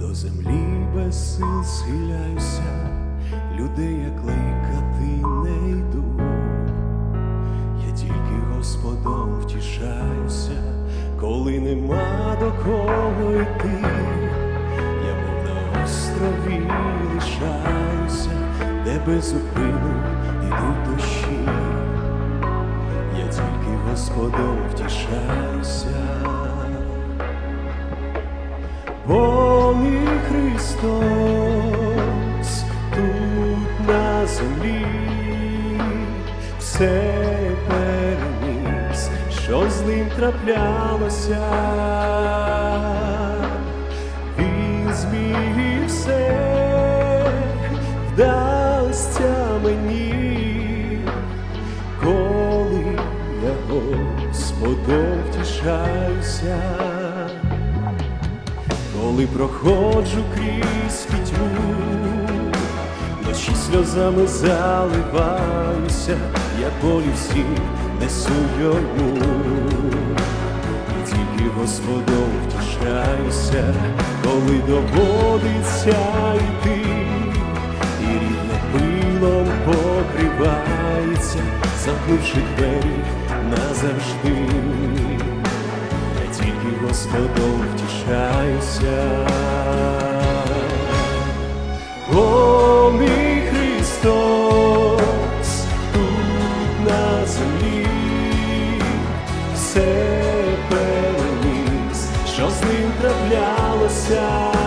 До землі без сил схиляюся, людей як кликати не йду. Я тільки Господом втішаюся, коли нема до кого йти. Я мов на острові лишаюся, де без зупину ідуть дощі. Я тільки Господом втішаюся. Бо Христос тут на землі все переніс, що з ним траплялося. Він зміг все вдасться мені, коли я Господом втішаюся коли проходжу крізь пітьму, ночі сльозами заливаюся, я болі всі несу йому, і тільки Господом втішаюся, коли доводиться йти, і рідне пилом покривається, замкнувши двері назавжди тільки Господом втішаюся. О, мій Христос, тут на землі все переніс, що з ним траплялося.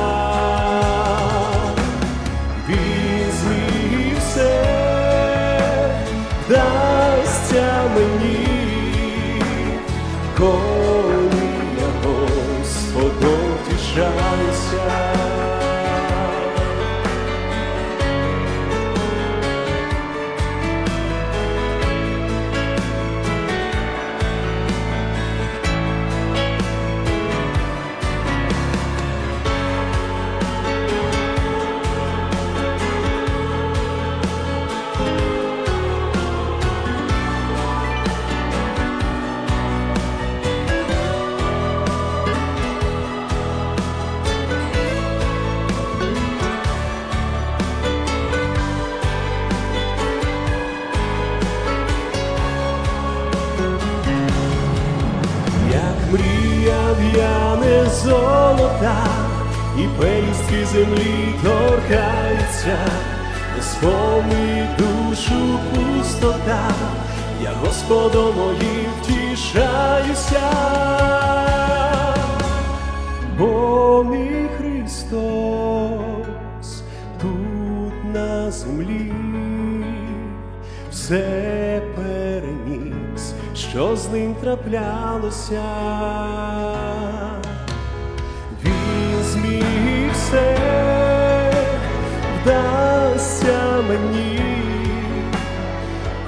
Мріяв я не золота, і пелюстки землі торкаються, сповни душу пустота, я Господом моїм втішаюся, бо мій Христос тут на землі все що з ним траплялося. Він зміг все вдасться мені,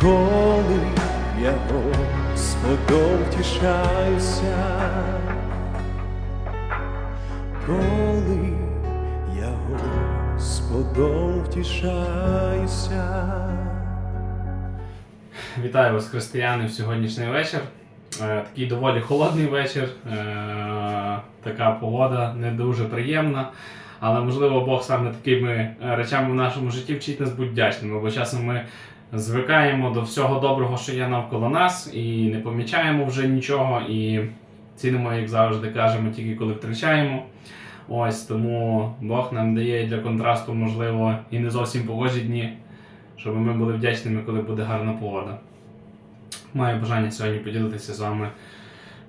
коли я Господом втішаюся, коли я Господом втішаюся. Вітаю вас, християни, в сьогоднішній вечір. Е, Такий доволі холодний вечір. Е, Така погода не дуже приємна. Але можливо Бог саме такими е, речами в нашому житті вчить нас бути вдячними, бо часом ми звикаємо до всього доброго, що є навколо нас, і не помічаємо вже нічого, і цінимо, як завжди кажемо, тільки коли втрачаємо. Ось тому Бог нам дає для контрасту, можливо, і не зовсім погожі дні, щоб ми були вдячними, коли буде гарна погода. Маю бажання сьогодні поділитися з вами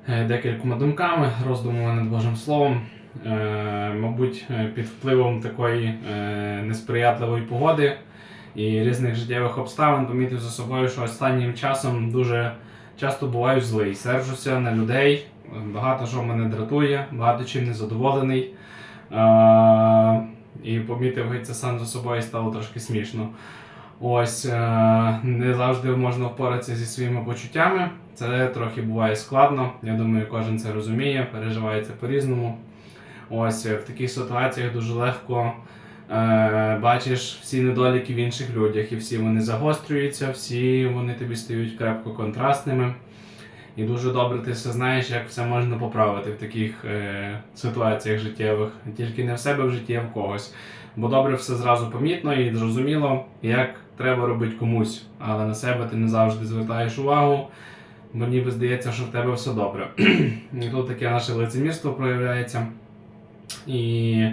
е, декількома думками, роздумами над Божим Словом. Е, Мабуть, е, під впливом такої несприятливої погоди і різних життєвих обставин помітив за собою, що останнім часом дуже часто буваю злий, сержуся на людей, багато що мене дратує, багато чим незадоволений. І помітив це сам за собою стало трошки смішно. Ось е, не завжди можна впоратися зі своїми почуттями. Це трохи буває складно. Я думаю, кожен це розуміє, переживає це по-різному. Ось в таких ситуаціях дуже легко е, бачиш всі недоліки в інших людях, і всі вони загострюються, всі вони тобі стають крепко контрастними. І дуже добре ти все знаєш, як все можна поправити в таких е, ситуаціях життєвих, тільки не в себе в житті, а в когось. Бо добре все зразу помітно і зрозуміло, як треба робити комусь, але на себе ти не завжди звертаєш увагу, бо ніби здається, що в тебе все добре. і тут таке наше лицемірство проявляється. І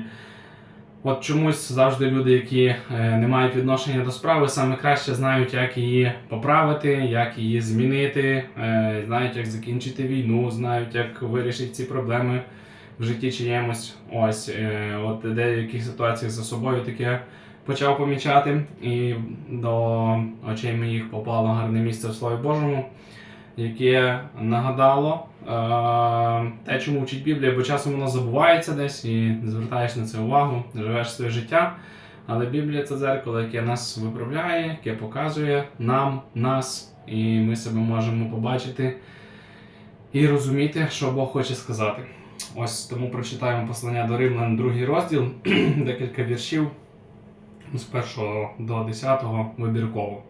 от чомусь завжди люди, які е, не мають відношення до справи, саме краще знають, як її поправити, як її змінити, е, знають, як закінчити війну, знають, як вирішити ці проблеми в житті чиємусь. Ось, е, от деяких ситуаціях за собою таке почав помічати, і до очей моїх попало гарне місце в Слові Божому, яке нагадало е, те, чому вчить Біблія, бо часом воно забувається десь і не звертаєш на це увагу, живеш своє життя. Але Біблія це дзеркало, яке нас виправляє, яке показує нам, нас, і ми себе можемо побачити і розуміти, що Бог хоче сказати. Ось тому прочитаємо послання до Римлян, другий розділ, декілька віршів з 1 до 10 вибірково.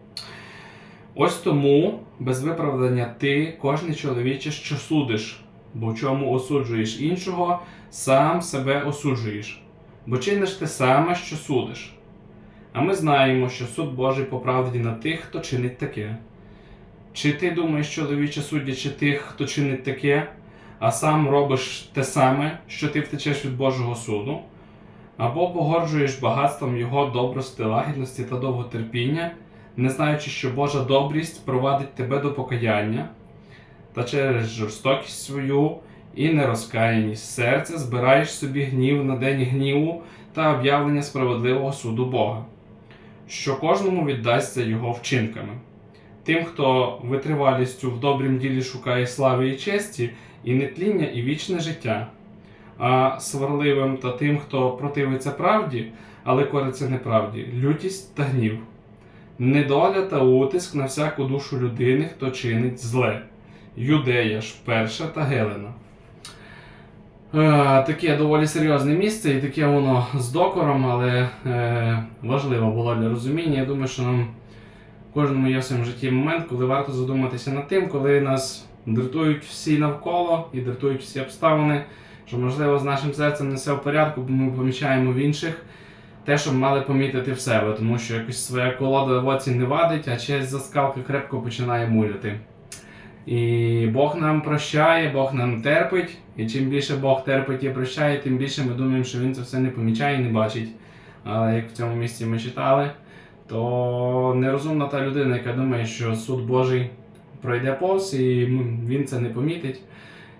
Ось тому, без виправдання ти, кожний чоловіче, що судиш, бо в чому осуджуєш іншого, сам себе осуджуєш, бо чиниш те саме, що судиш. А ми знаємо, що суд Божий по правді на тих, хто чинить таке. Чи ти думаєш, чоловіче, судячи тих, хто чинить таке, а сам робиш те саме, що ти втечеш від Божого суду, або погорджуєш багатством Його добрости, лагідності та довготерпіння, не знаючи, що Божа добрість провадить тебе до покаяння, та через жорстокість свою і нерозкаяність серця збираєш собі гнів на день гніву та об'явлення справедливого суду Бога, що кожному віддасться його вчинками. Тим, хто витривалістю в добрім ділі шукає слави і честі, і нетління, і вічне життя, а сварливим та тим, хто противиться правді, але кориться неправді, лютість та гнів, недоля та утиск на всяку душу людини, хто чинить зле, юдея ж перша та Гелена. Е, Таке доволі серйозне місце, і таке воно з докором, але е, важливо було для розуміння. Я думаю, що нам в кожному є в своєму житті момент, коли варто задуматися над тим, коли нас дратують всі навколо і дратують всі обставини, що можливо з нашим серцем не все в порядку, бо ми помічаємо в інших те, що мали помітити в себе, тому що якось своя колода оці не вадить, а честь заскалки крепко починає муляти. І Бог нам прощає, Бог нам терпить, і чим більше Бог терпить і прощає, тим більше ми думаємо, що Він це все не помічає і не бачить. Але як в цьому місці ми читали, то нерозумна та людина, яка думає, що суд Божий пройде повз, і він це не помітить,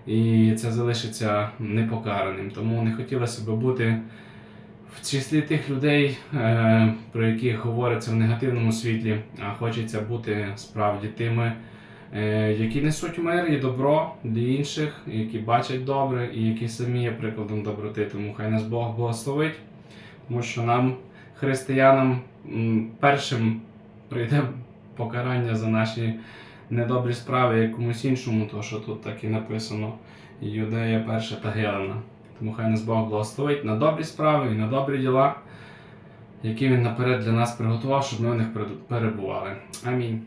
і це залишиться непокараним. Тому не хотілося б бути в числі тих людей, е, про яких говориться в негативному світлі, а хочеться бути справді тими, е, які несуть мир і добро для інших, які бачать добре і які самі є прикладом доброти. Тому хай нас Бог благословить, тому що нам, християнам, першим прийде покарання за наші недобрі справи якомусь іншому, то що тут так і написано Юдея перша та Гелена. Тому хай нас Бог благословить на добрі справи і на добрі діла, які він наперед для нас приготував, щоб ми в них перебували. Амінь.